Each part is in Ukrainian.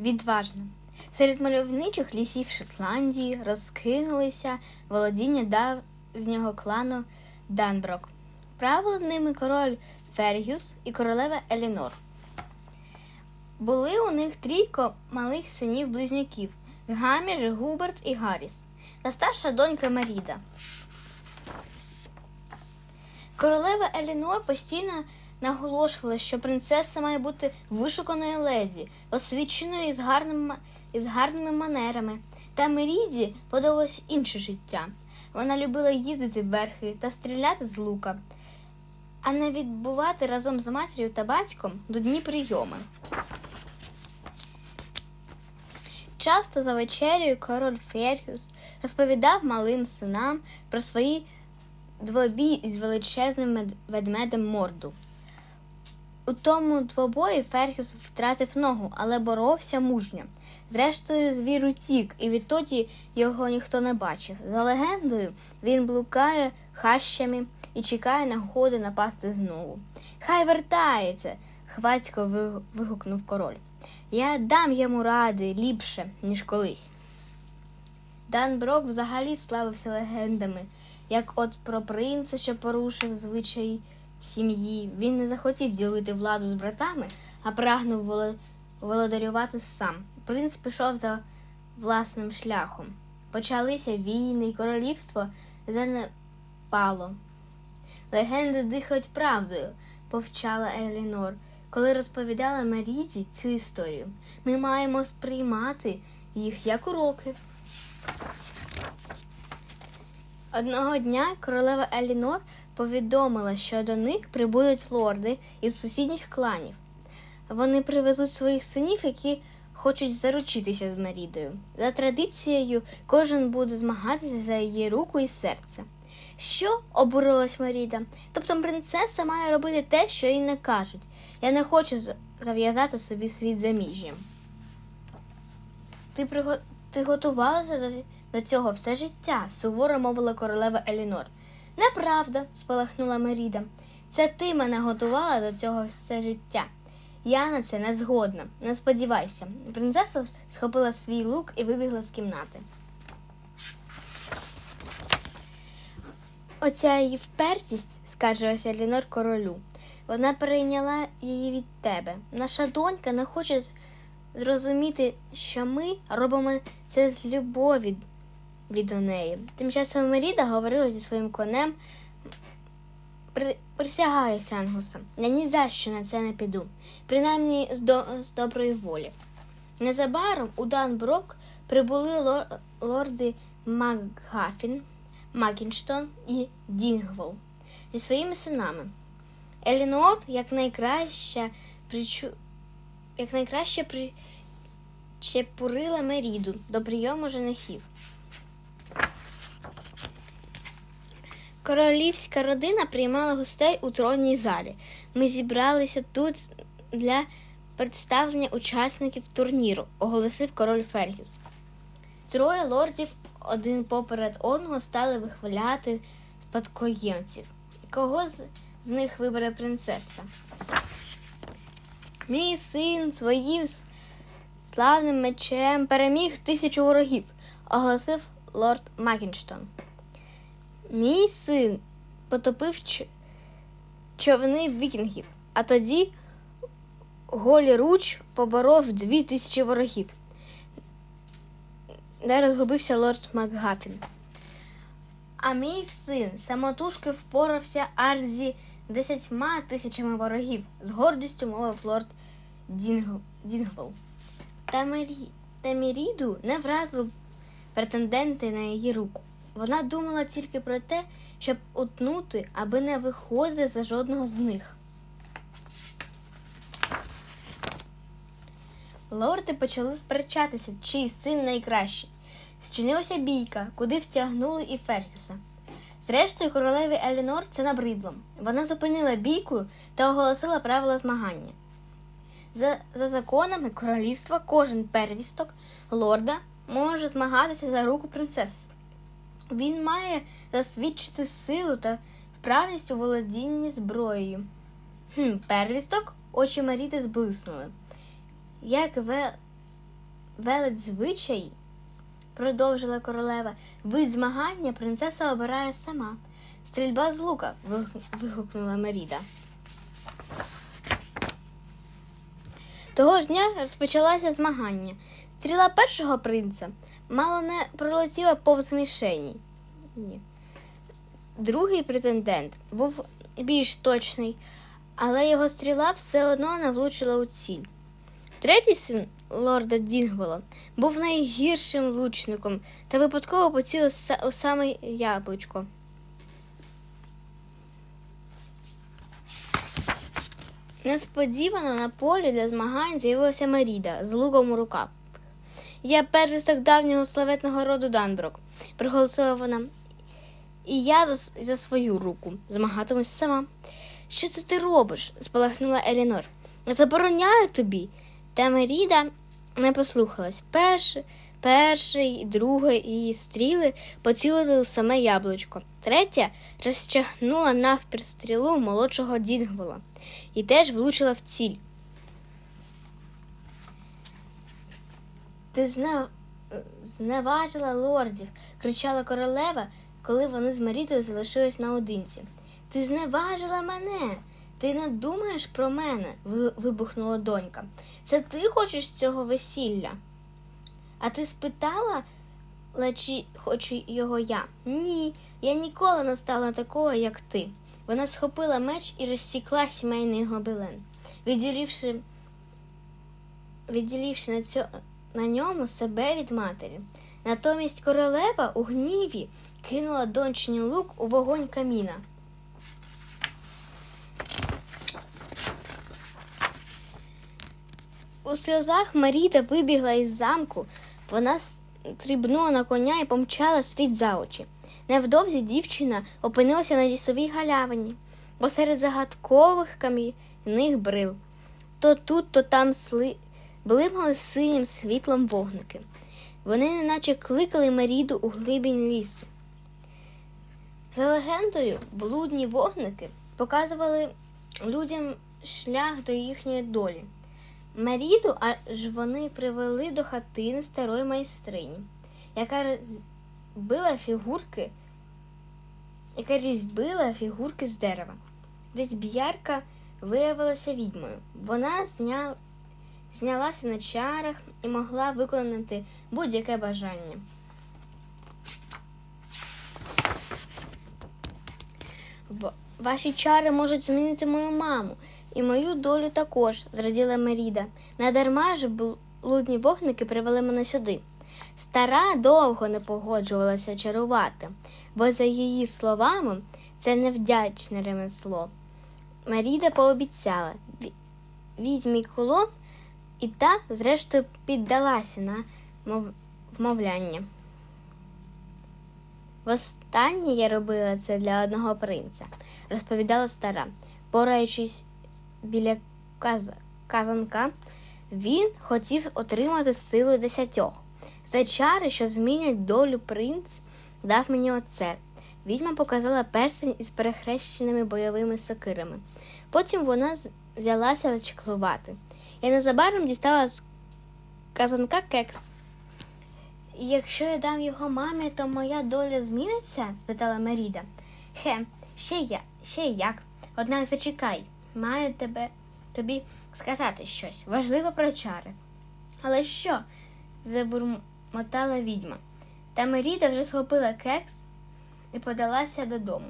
відважна. Серед мальовничих лісів Шотландії розкинулися володіння давнього клану Данброк. Правили ними король Фергюс і королева Елінор. Були у них трійко малих синів-близнюків Гаміш, Губерт і Гарріс, та старша донька Маріда. Королева Елінор постійно наголошувала, що принцеса має бути вишуканою леді, освіченою і з, гарним, і з гарними манерами. Та Меріді подобалось інше життя. Вона любила їздити верхи та стріляти з лука, а не відбувати разом з матір'ю та батьком дудні прийоми. Часто за вечерею король Фергюс розповідав малим синам про свої двобій із величезним ведмедем морду. У тому двобої Фергюс втратив ногу, але боровся мужньо. Зрештою, звір утік, і відтоді його ніхто не бачив. За легендою, він блукає хащами і чекає нагоди напасти знову. Хай вертається, хвацько вигукнув король. Я дам йому ради ліпше, ніж колись. Дан Брок взагалі славився легендами, як от про принца, що порушив звичаї сім'ї. Він не захотів ділити владу з братами, а прагнув володарювати сам. Принц пішов за власним шляхом. Почалися війни, і королівство занепало. Легенди дихають правдою, повчала Елінор, коли розповідала Маріді цю історію. Ми маємо сприймати їх як уроки. Одного дня королева Елінор повідомила, що до них прибудуть лорди із сусідніх кланів. Вони привезуть своїх синів, які хочуть заручитися з Марідою. За традицією, кожен буде змагатися за її руку і серце. Що? обурилась Маріда. Тобто принцеса має робити те, що їй не кажуть. Я не хочу зав'язати собі світ заміжжям. Ти, приго... ти готувалася до... цього все життя, суворо мовила королева Елінор. Неправда, спалахнула Меріда. Це ти мене готувала до цього все життя. Я на це не згодна. Не сподівайся. Принцеса схопила свій лук і вибігла з кімнати. Оця її впертість, скаже ось Елінор королю. Вона перейняла її від тебе. Наша донька не хоче зрозуміти, що ми робимо це з любові від неї. Тим часом Меріда говорила зі своїм конем. При, присягаю, Сянгуса, я ні за що на це не піду, принаймні з, до, з доброї волі. Незабаром у Данброк прибули лор- лорди Макгафін, Макінштон і Дінгвол зі своїми синами. Елінор якнайкраще причу... якнайкраще причепурила Меріду до прийому женихів. Королівська родина приймала гостей у тронній залі. Ми зібралися тут для представлення учасників турніру, оголосив король Фергюс. Троє лордів один поперед одного стали вихваляти спадкоємців. Кого з, з них вибере принцеса? Мій син своїм славним мечем переміг тисячу ворогів, оголосив лорд Макінштон. Мій син потопив човни вікінгів, а тоді голіруч поборов дві тисячі ворогів. Де розгубився лорд Макгафін. А мій син самотужки впорався аж зі десятьма тисячами ворогів, з гордістю мовив лорд Дінг... Дінгвол. Та Міріду не вразив претенденти на її руку. Вона думала тільки про те, щоб утнути, аби не виходити за жодного з них. Лорди почали сперечатися, чий син найкращий. Зчинилася бійка, куди втягнули і Фергюса. Зрештою, королеві Елінор це набридло. Вона зупинила бійку та оголосила правила змагання. За, за законами королівства кожен первісток лорда може змагатися за руку принцеси. Він має засвідчити силу та вправність у володінні зброєю. Хм, первісток очі Маріти зблиснули. Як ве... велить звичаї, продовжила королева, вид змагання принцеса обирає сама. Стрільба з лука. вигукнула Меріда. Того ж дня розпочалося змагання. Стріла першого принца мало не пролетіла повз мішені. Ні. Другий претендент був більш точний, але його стріла все одно не влучила у ціль. Третій син лорда Дінгвола був найгіршим лучником та випадково поцілив у саме яблучко. Несподівано на полі для змагань з'явилася Маріда з луком у руках. Я первісток давнього славетного роду Данброк, приголосила вона. І я за, за свою руку змагатимусь сама. Що це ти робиш? спалахнула Елінор. Забороняю тобі. Та Меріда не послухалась. Перший, перший, другий її стріли поцілили у саме яблучко. Третя розчахнула навпір стрілу молодшого Дінгвола і теж влучила в ціль. Ти зна... зневажила лордів, кричала королева, коли вони з Марітою залишились наодинці. Ти зневажила мене. Ти не думаєш про мене, вибухнула донька. Це ти хочеш цього весілля? А ти спитала, «Ла чи хочу його я? Ні, я ніколи не стала такою, як ти. Вона схопила меч і розсікла сімейний гобелен, відділивши, відділивши на, цьо, на ньому себе від матері. Натомість королева у гніві кинула дончині лук у вогонь каміна. У сльозах Маріта вибігла із замку. Вона стрибнула на коня і помчала світ за очі. Невдовзі дівчина опинилася на лісовій галявині, посеред загадкових кам'яних брил. То тут, то там сли... блимали синім світлом вогники. Вони неначе кликали Маріду у глибінь лісу. За легендою, блудні вогники показували людям шлях до їхньої долі. Маріду аж вони привели до хатини старої майстрині, яка розбила фігурки, яка різьбила фігурки з дерева. Різьб'ярка виявилася відьмою. Вона зня... знялася на чарах і могла виконати будь-яке бажання. Ваші чари можуть змінити мою маму і мою долю також, зраділа Меріда. Надарма ж блудні вогники привели мене сюди. Стара довго не погоджувалася чарувати, бо, за її словами, це невдячне ремесло. Маріда пообіцяла ві- відьмі кулон, і та, зрештою, піддалася на вмовляння. Востаннє я робила це для одного принца, розповідала стара, пораючись біля каз... казанка, він хотів отримати силу десятьох. За чари, що змінять долю принц, дав мені оце. Відьма показала перстень із перехрещеними бойовими сокирами. Потім вона взялася чеклувати. Я незабаром дістала з казанка кекс. Якщо я дам його мамі, то моя доля зміниться? спитала Меріда. Хе, ще я, ще як. Однак зачекай, маю тебе тобі сказати щось важливе про чари. Але що? забурмотала відьма. Та Меріда вже схопила кекс і подалася додому.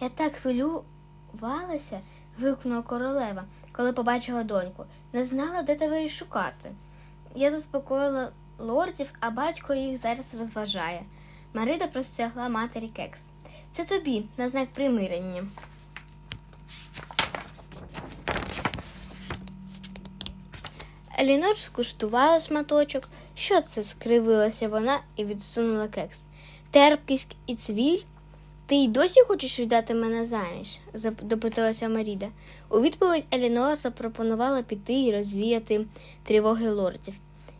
Я так хвилювалася, вигукнула королева, коли побачила доньку. Не знала, де тебе й шукати. Я заспокоїла лордів, а батько їх зараз розважає. Марида простягла матері кекс. Це тобі на знак примирення. Елінор скуштувала шматочок. Що це? скривилася вона і відсунула кекс. Терпкість і цвіль? Ти й досі хочеш віддати мене заміж? допиталася Маріда. У відповідь Елінор запропонувала піти і розвіяти тривоги лордів,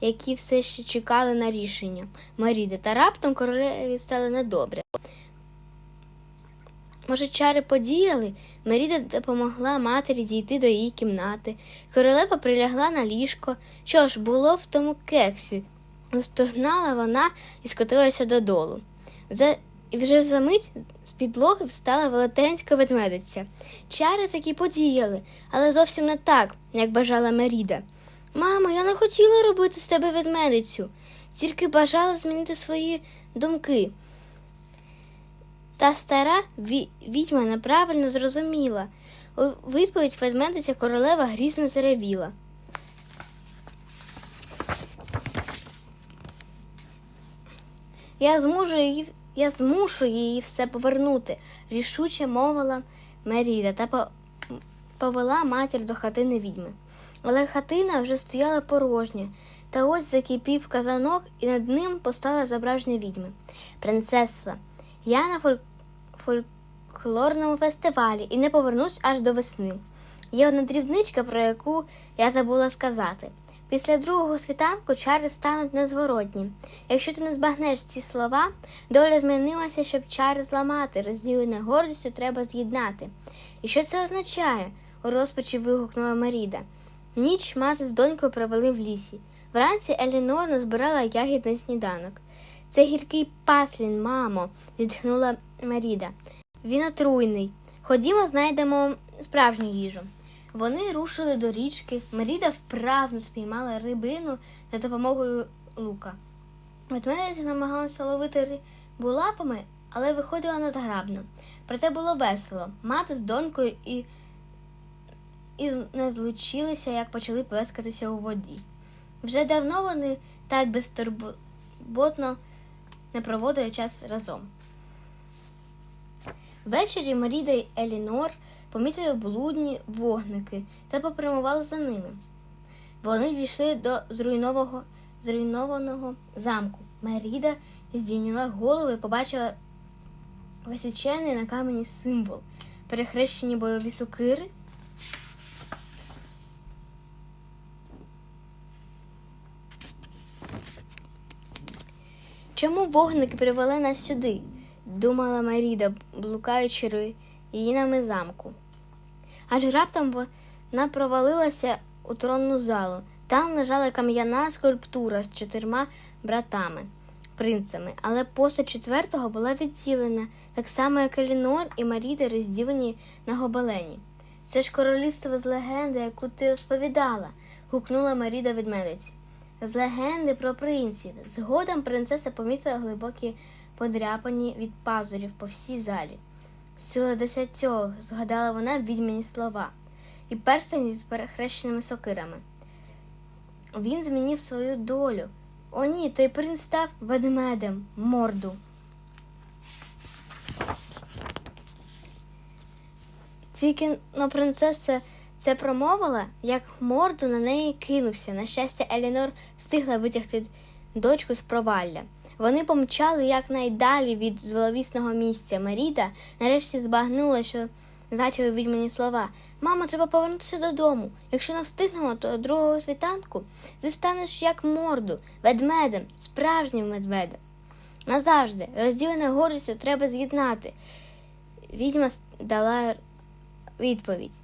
які все ще чекали на рішення Маріди, та раптом королеві стало недобре. Може, чари подіяли? Меріда допомогла матері дійти до її кімнати. Королева прилягла на ліжко. Що ж було в тому кексі? Стогнала вона і скотилася додолу. І вже за мить з підлоги встала велетенська ведмедиця. Чари таки подіяли, але зовсім не так, як бажала Меріда. Мамо, я не хотіла робити з тебе ведмедицю, тільки бажала змінити свої думки. Та стара відьма неправильно зрозуміла. У відповідь ведмедиця королева грізно заревіла. Я змушу її, я змушу її все повернути, рішуче мовила Меріда та повела матір до хатини відьми. Але хатина вже стояла порожня, та ось закипів казанок, і над ним постала зображення відьми. Принцеса, я на фоль... фольклорному фестивалі і не повернусь аж до весни. Є одна дрібничка, про яку я забула сказати. Після другого світанку чари стануть незворотні. Якщо ти не збагнеш ці слова, доля змінилася, щоб чари зламати, розділене гордістю треба з'єднати. І що це означає? у розпачі вигукнула Маріда. Ніч мати з донькою провели в лісі. Вранці Елінор назбирала ягід на сніданок. Це гіркий паслін, мамо, зітхнула Маріда. Він отруйний. Ходімо, знайдемо справжню їжу. Вони рушили до річки. Маріда вправно спіймала рибину за допомогою лука. Ведмедиця намагалася ловити рибу лапами, але виходила незграбно. Проте було весело. Мати з донькою і, і не злучилися, як почали плескатися у воді. Вже давно вони так безтурботно не проводили час разом. Ввечері Маріда й Елінор помітили блудні вогники та попрямували за ними. Вони дійшли до зруйнованого, зруйнованого замку. Маріда здійняла голову і побачила висічений на камені символ, перехрещені бойові сокири. Чому вогники привели нас сюди? Думала Маріда, блукаючи руїнами замку. Аж раптом вона провалилася у тронну залу. Там лежала кам'яна скульптура з чотирма братами, принцами, але постать четвертого була відділена, так само, як Елінор і Маріда розділені на гобелені. Це ж королівство з легенди, яку ти розповідала, гукнула Маріда від. З легенди про принців. Згодом принцеса помітила глибокі подряпані від пазурів по всій залі. Сила десятьох, згадала вона відьмані слова, і перстень з перехрещеними сокирами. Він змінив свою долю. О, ні, той принц став ведмедем, морду. Тільки но принцеса це промовила, як морду на неї кинувся. На щастя, Елінор встигла витягти дочку з провалля. Вони помчали якнайдалі від зловісного місця. Маріда нарешті збагнула, що значили відьмані слова. Мамо, треба повернутися додому. Якщо не встигнемо, то другого світанку ти станеш як морду, ведмедем, справжнім медведем. Назавжди, розділене гордістю треба з'єднати. Відьма дала відповідь.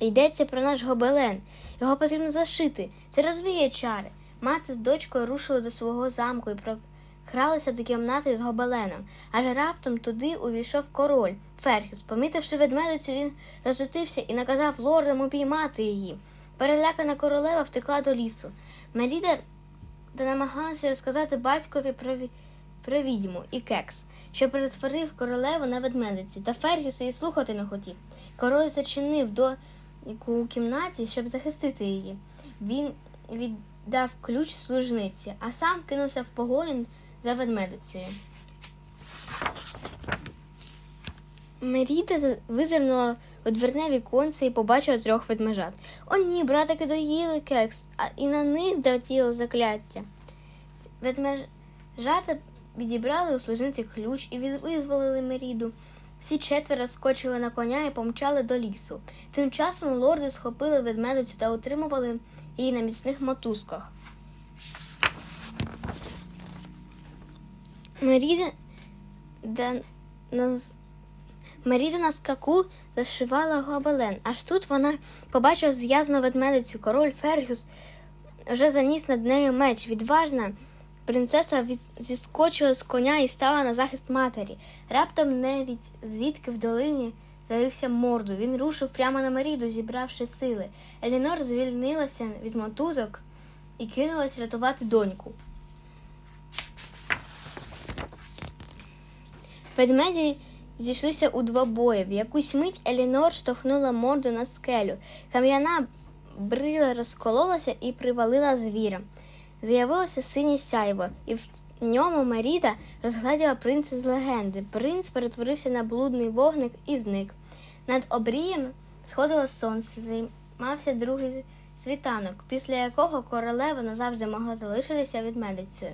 Йдеться про наш гобелен. Його потрібно зашити. Це розвіє чари. Мати з дочкою рушили до свого замку і прокралися до кімнати з гобеленом. Аж раптом туди увійшов король Ферхюс. Помітивши ведмедицю, він розлютився і наказав лордам упіймати її. Перелякана королева втекла до лісу. Меріда намагалася розказати батькові про, ві- про відьму і кекс, що перетворив королеву на ведмедицю, та Фергюс її слухати не хотів. Король зачинив до у кімнаті, щоб захистити її. Він віддав ключ служниці, а сам кинувся в погоню за ведмедицею. Меріда визирнула у дверне віконце і побачила трьох ведмежат. О ні, братики доїли кекс, а і на них долетіло закляття. Ведмежата відібрали у служниці ключ і визволили Меріду. Всі четверо скочили на коня і помчали до лісу. Тим часом лорди схопили ведмедицю та утримували її на міцних мотузках. Меріда да, наз, Меріда на скаку зашивала гобелен. Аж тут вона побачила зв'язану ведмедицю. Король Фергюс вже заніс над нею меч. Відважна принцеса від... зіскочила з коня і стала на захист матері. Раптом невідь звідки в долині з'явився морду. Він рушив прямо на Меріду, зібравши сили. Елінор звільнилася від мотузок і кинулась рятувати доньку. Ведмеді зійшлися у двобої. В якусь мить Елінор штовхнула морду на скелю. Кам'яна брила розкололася і привалила звіра. З'явилося синє сяйво, і в ньому Маріта розгляділа принца з легенди. Принц перетворився на блудний вогник і зник. Над обрієм сходило сонце, займався другий світанок, після якого королева назавжди могла залишитися ведмедицею.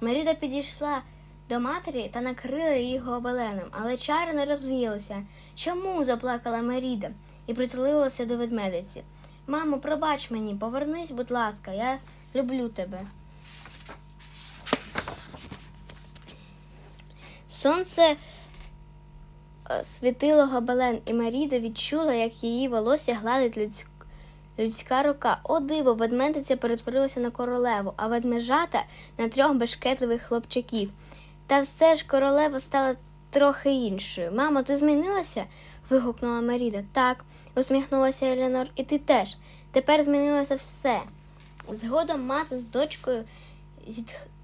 Маріда підійшла до матері та накрила її гобеленом, але чари не розвіялися. Чому? заплакала Маріда і притулилася до ведмедиці. Мамо, пробач мені, повернись, будь ласка, я люблю тебе. Сонце е, світило гобелен, і Маріда відчула, як її волосся гладить людськ... людська рука. О, диво, ведмедиця перетворилася на королеву, а ведмежата на трьох бешкетливих хлопчаків. Та все ж королева стала трохи іншою. Мамо, ти змінилася? вигукнула Маріда. Так, усміхнулася Елінор, і ти теж. Тепер змінилося все. Згодом мати з дочкою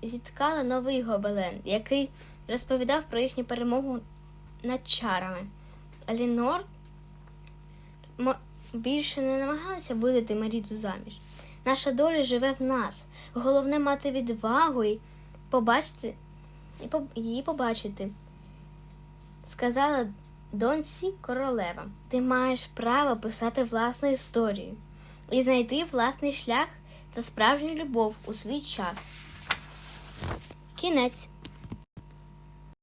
зіткала новий гобелен, який розповідав про їхню перемогу над чарами. Елінор мо- більше не намагалася видати Маріду заміж. Наша доля живе в нас. Головне мати відвагу і побачити її побачити. Сказала доньці королева, ти маєш право писати власну історію і знайти власний шлях та справжню любов у свій час. Кінець.